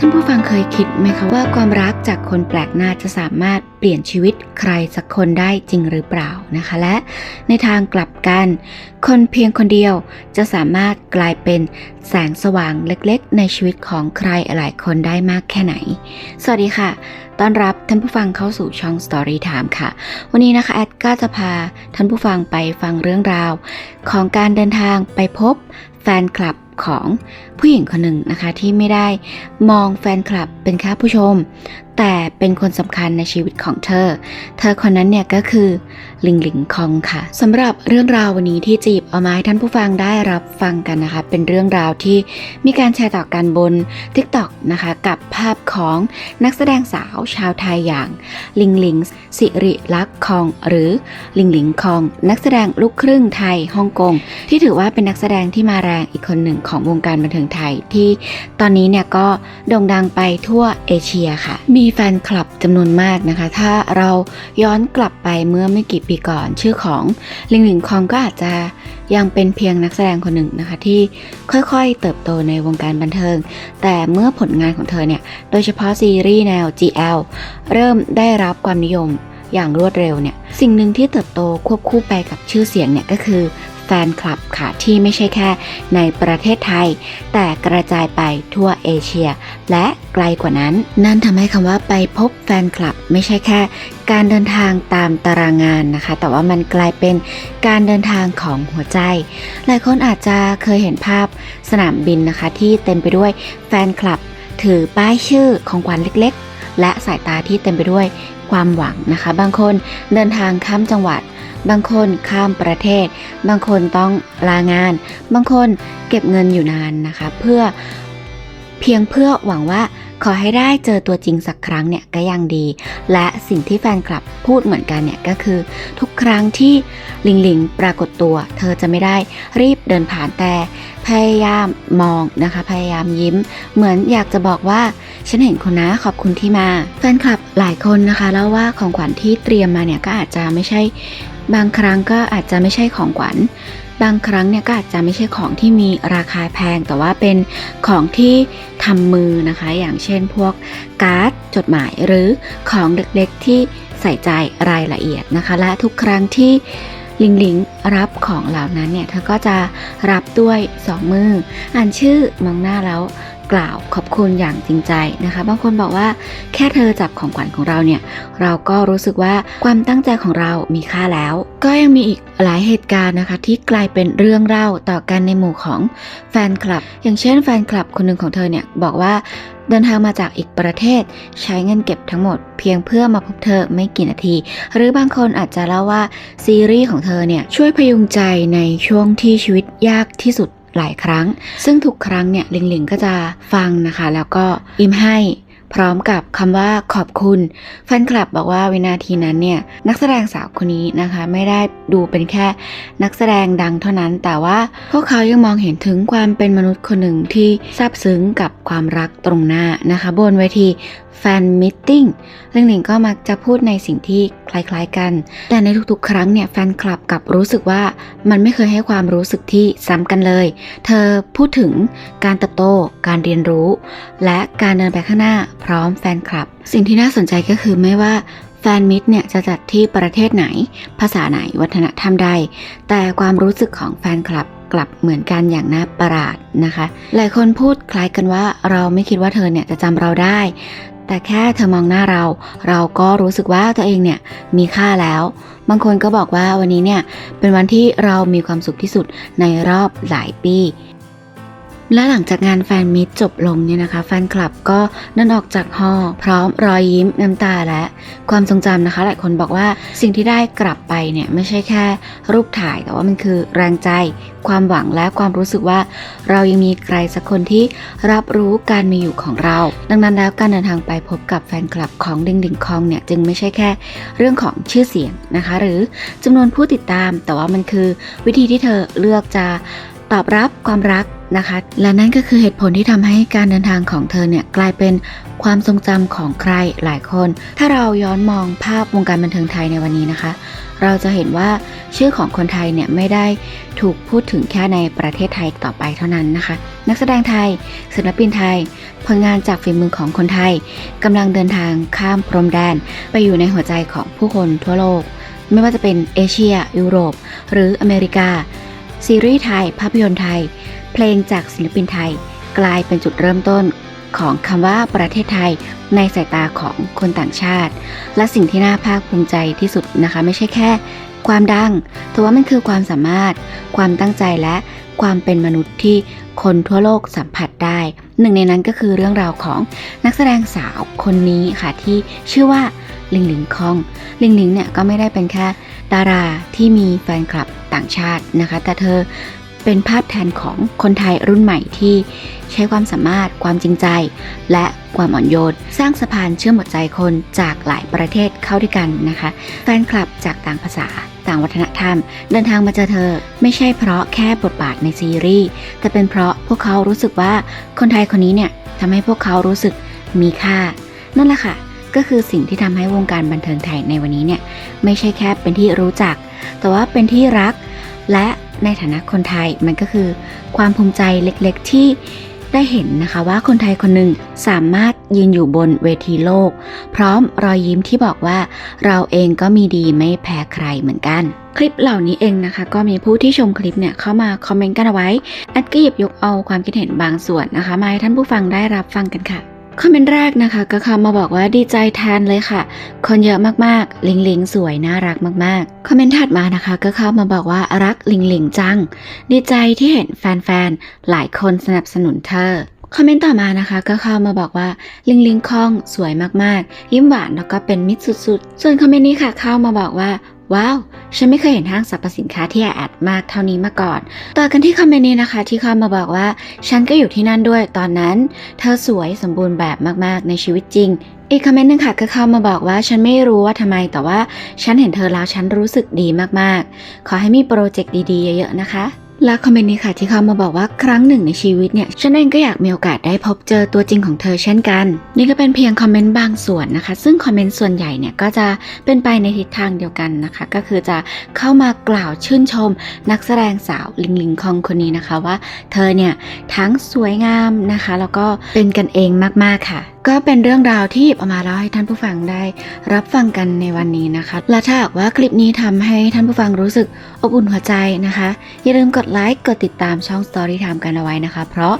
ท่านผู้ฟังเคยคิดไหมคะว่าความรักจากคนแปลกหน้าจะสามารถเปลี่ยนชีวิตใครสักคนได้จริงหรือเปล่านะคะ และในทางกลับกัน คนเพียงคนเดียวจะสามารถกลายเป็นแสงสว่างเล็กๆ ในชีวิตของใครหลายคนได้มากแค่ไหน สวัสดีค่ะ ต้อนรับท่านผู้ฟังเข้าสู่ช่อง Story Time ค่ะ วันนี้นะคะแอดก็จะพาท่านผู้ฟังไปฟังเรื่องราว ของการเดินทางไปพบแฟนคลับ ของผู้หญิงคนหนึ่งนะคะที่ไม่ได้มองแฟนคลับเป็นแค่ผู้ชม แต่เป็นคนสำคัญในชีวิตของเธอ เธอคนนั้นเนี่ยก็คือลิงหลิงคองค่ะสำหรับเรื่องราววันนี้ที่จีบเอามาให้ท่านผู้ฟังได้รับฟังกันนะคะ เป็นเรื่องราวที่มีการแชร์ต่อกันบน TikTok นะคะกับภาพของนักแสดงสาวชาวไทยอย่างลิงหลิงสิริลักษณ์คอง หรือลิงหลิงคอง นักแสดงลูกครึ่งไทยฮ่องกงที่ถือว่าเป็นนักแสดงที่มาแรงอีกคนหนึ่งของวงการบันเทิงไทยที่ตอนนี้เนี่ยก็โด่งดังไปทั่วเอเชียค่ะ มีแฟนคลับจำนวนมากนะคะ ถ้าเราย้อนกลับไปเมื่อไม่กี่ปีก่อน ชื่อของลิงหลิงคองก็อาจจะยังเป็นเพียงนักแสดงคนหนึ่งนะคะที่ค่อยๆเติบโตในวงการบันเทิง แต่เมื่อผลงานของเธอเนี่ย โดยเฉพาะซีรีส์แนว GL เริ่มได้รับความนิยมอย่างรวดเร็วเนี่ย สิ่งหนึ่งที่เติบโตควบคู่ไปกับชื่อเสียงเนี่ยก็คือ แฟนคลับค่ะที่ไม่ใช่แค่ในประเทศไทย แต่กระจายไปทั่วเอเชีย และไกลกว่านั้น นั่นทำให้คำว่าไปพบแฟนคลับไม่ใช่แค่การเดินทางตามตารางงานนะคะ แต่ว่ามันกลายเป็นการเดินทางของหัวใจ หลายคนอาจจะเคยเห็นภาพสนามบินนะคะ ที่เต็มไปด้วยแฟนคลับ ถือป้ายชื่อของขวัญเล็ก และสายตาที่เต็มไปด้วยความหวังนะคะ บางคนเดินทางข้ามจังหวัด บางคนข้ามประเทศ บางคนต้องลางาน บางคนเก็บเงินอยู่นานนะคะ เพื่อเพียงเพื่อหวังว่า ขอให้ได้เจอตัวจริงสักครั้งเนี่ยก็ยังดี และสิ่งที่แฟนคลับพูดเหมือนกันเนี่ยก็คือ ทุกครั้งที่ลิงลิงปรากฏตัว เธอจะไม่ได้รีบเดินผ่านแต่พยายามมองนะคะ พยายามยิ้ม เหมือนอยากจะบอกว่า ฉันเห็นคุณนะขอบคุณที่มา แฟนคลับหลายคนนะคะเล่าว่าของขวัญที่เตรียมมาเนี่ยก็อาจจะไม่ใช่ บางครั้งก็อาจจะไม่ใช่ของขวัญ บางครั้งเนี่ยก็อาจจะไม่ใช่ของที่มีราคาแพง แต่ว่าเป็นของที่ทำมือนะคะ อย่างเช่นพวกการ์ดจดหมายหรือของเล็กๆที่ใส่ใจรายละเอียดนะคะ และทุกครั้งที่ลิงลิงรับของเหล่านั้นเนี่ย เธอก็จะรับด้วยสองมือ อ่านชื่อมองหน้าแล้ว กล่าวขอบคุณอย่างจริงใจนะคะ บางคนบอกว่าแค่เธอจับของขวัญของเราเนี่ย เราก็รู้สึกว่าความตั้งใจของเรามีค่าแล้ว ก็ยังมีอีกหลายเหตุการณ์นะคะ ที่กลายเป็นเรื่องเล่าต่อกันในหมู่ของแฟนคลับ อย่างเช่นแฟนคลับคนหนึ่งของเธอเนี่ยบอกว่าเดินทางมาจากอีกประเทศ ใช้เงินเก็บทั้งหมด เพียงเพื่อมาพบเธอไม่กี่นาที หรือบางคนอาจจะเล่าว่าซีรีส์ของเธอเนี่ยช่วยพยุงใจในช่วงที่ชีวิตยากที่สุด หลายครั้ง ซึ่งทุกครั้งเนี่ยลิงลิงก็จะฟังนะคะ แล้วก็ยิ้มให้พร้อมกับคำว่าขอบคุณแฟนคลับบอกว่าวินาทีนั้นเนี่ยนักแสดงสาวคนนี้นะคะ ไม่ได้ดูเป็นแค่นักแสดงดังเท่านั้น แต่ว่าพวกเขายังมองเห็นถึงความเป็นมนุษย์คนหนึ่งที่ซาบซึ้งกับความรักตรงหน้านะคะ บนเวที แฟนมิทติ้งเรื่องหนึ่งก็มักจะพูดในสิ่งที่คล้ายๆกัน แต่ในทุกๆ ครั้งเนี่ยแฟนคลับกับรู้สึกว่ามันไม่เคยให้ความรู้สึกที่ซ้ำกันเลย เธอพูดถึงการเติบโต การเรียนรู้ และการเดินไปข้างหน้าพร้อมแฟนคลับ สิ่งที่น่าสนใจก็คือไม่ว่าแฟนมิตรเนี่ยจะจัดที่ประเทศไหน ภาษาไหน วัฒนธรรมใด แต่ความรู้สึกของแฟนคลับกลับเหมือนกันอย่างน่าประหลาดนะคะ หลายคนพูดคล้ายกันว่าเราไม่คิดว่าเธอเนี่ยจะจำเราได้ แต่แค่เธอมองหน้าเรา เราก็รู้สึกว่าตัวเองเนี่ยมีค่าแล้ว บางคนก็บอกว่าวันนี้เนี่ยเป็นวันที่เรามีความสุขที่สุดในรอบหลายปี และหลังจากงานแฟนมิตจบลงเนี่ยนะคะ แฟนคลับก็เดินออกจากฮอลพร้อมรอยยิ้มน้ำตาและความทรงจำนะคะ หลายคนบอกว่าสิ่งที่ได้กลับไปเนี่ยไม่ใช่แค่รูปถ่าย แต่ว่ามันคือแรงใจ ความหวังและความรู้สึกว่า เรายังมีใครสักคนที่รับรู้การมีอยู่ของเรา ดังนั้นแล้วการเดินทางไปพบกับแฟนคลับของดิงดิงคองเนี่ยจึงไม่ใช่แค่เรื่องของชื่อเสียงนะคะ หรือจำนวนผู้ติดตาม แต่ว่ามันคือวิธีที่เธอเลือกจะ ตอบรับความรักนะคะ และนั่นก็คือเหตุผลที่ทำให้การเดินทางของเธอเนี่ยกลายเป็นความทรงจำของใครหลายคน ถ้าเราย้อนมองภาพวงการบันเทิงไทยในวันนี้นะคะ เราจะเห็นว่าชื่อของคนไทยเนี่ยไม่ได้ถูกพูดถึงแค่ในประเทศไทยต่อไปเท่านั้นนะคะ นักแสดงไทย ศิลปินไทย ผลงานจากฝีมือของคนไทยกำลังเดินทางข้ามพรมแดน ไปอยู่ในหัวใจของผู้คนทั่วโลก ไม่ว่าจะเป็นเอเชีย ยุโรป หรืออเมริกา ซีรีส์ไทย ภาพยนตร์ไทย เพลงจากศิลปินไทย กลายเป็นจุดเริ่มต้นของคำว่าประเทศไทยในสายตาของคนต่างชาติ และสิ่งที่น่าภาคภูมิใจที่สุดนะคะ ไม่ใช่แค่ ความดัง แต่ว่ามันคือความสามารถ ความตั้งใจและความเป็นมนุษย์ที่คนทั่วโลกสัมผัสได้ หนึ่งในนั้นก็คือเรื่องราวของนักแสดงสาวคนนี้ค่ะที่ชื่อว่าลิงลิงคอง ลิงลิงเนี่ยก็ไม่ได้เป็นแค่ ดาราที่มีแฟนคลับต่างชาตินะคะ แต่เธอเป็นภาพแทนของคนไทยรุ่นใหม่ที่ใช้ความสามารถ ความจริงใจ และความอ่อนโยน สร้างสะพานเชื่อมหัวใจคนจากหลายประเทศเข้าด้วยกันนะคะ แฟนคลับจากต่างภาษา ต่างวัฒนธรรม เดินทางมาเจอเธอ ไม่ใช่เพราะแค่บทบาทในซีรีส์ แต่เป็นเพราะพวกเขารู้สึกว่าคนไทยคนนี้เนี่ยทำให้พวกเขารู้สึกมีค่า นั่นแหละค่ะ ก็คือสิ่งที่ทำให้วงการบันเทิงไทยในวันนี้เนี่ยไม่ใช่แค่เป็นที่รู้จัก แต่ว่าเป็นที่รัก และในฐานะคนไทยมันก็คือ ความภูมิใจเล็กๆที่ได้เห็นนะคะว่าคนไทยคนหนึ่งสามารถยืนอยู่บนเวทีโลก พร้อมรอยยิ้มที่บอกว่าเราเองก็มีดีไม่แพ้ใครเหมือนกัน คลิปเหล่านี้เองนะคะ ก็มีผู้ที่ชมคลิปเนี่ยเข้ามาคอมเมนต์กันเอาไว้แอดก็หยิบยกเอาความคิดเห็นบางส่วนนะคะ มาให้ท่านผู้ฟังได้รับฟังกันค่ะ คอมเมนต์แรกนะคะก็เข้ามาบอกว่าดีใจแทนเลยค่ะ คนเยอะมากๆ ลิงลิงสวยน่ารักมากๆ คอมเมนต์ถัดมานะคะ ก็เข้ามาบอกว่ารักลิงลิงจัง ดีใจที่เห็นแฟนๆ หลายคนสนับสนุนเธอ คอมเมนต์ต่อมานะคะก็เข้ามาบอกว่าลิงลิงคองสวยมากๆ ยิ้มหวานแล้วก็เป็นมิตรสุดๆ ส่วนคอมเมนต์นี้ค่ะเข้ามาบอกว่า ว้าว ฉันไม่เคยเห็นห้างสรรพสินค้าที่แออัดมากเท่านี้มาก่อน ต่อกันที่คอมเมนต์นี้นะคะ ที่เข้ามาบอกว่า ฉันก็อยู่ที่นั่นด้วยตอนนั้น เธอสวยสมบูรณ์แบบมากๆในชีวิตจริงอีกคอมเมนต์หนึงค่ะก็เข้ามาบอกว่าฉันไม่รู้ว่าทำไมแต่ว่าฉันเห็นเธอแล้วฉันรู้สึกดีมากๆ ขอให้มีโปรเจกต์ดีๆ เยอะๆนะคะ และคอมเมนต์นี้ค่ะที่เข้ามาบอกว่าครั้งหนึ่งในชีวิตเนี่ยฉันเองก็อยากมีโอกาสได้พบเจอตัวจริงของเธอเช่นกัน นี่ก็เป็นเพียงคอมเมนต์บางส่วนนะคะ ซึ่งคอมเมนต์ส่วนใหญ่เนี่ยก็จะเป็นไปในทิศทางเดียวกันนะคะ ก็คือจะเข้ามากล่าวชื่นชม นักแสดงสาวลิงลิงคองคนนี้นะคะว่า เธอเนี่ยทั้งสวยงามนะคะ แล้วก็เป็นกันเองมากๆค่ะ ก็เป็นเรื่องราวที่หยิบเอามาเล่าให้ท่านผู้ฟังได้รับฟังกันในวันนี้นะคะ และถ้าหากว่าคลิปนี้ทำให้ท่านผู้ฟังรู้สึกอบอุ่นหัวใจนะคะ อย่าลืมกดไลค์กดติดตามช่อง Story Time กันเอาไว้นะคะ เพราะ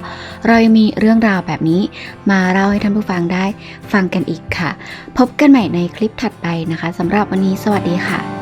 เรายังมีเรื่องราวแบบนี้ มาเล่าให้ท่านผู้ฟังได้ฟังกันอีกค่ะ พบกันใหม่ในคลิปถัดไปนะคะสำหรับวันนี้สวัสดีค่ะ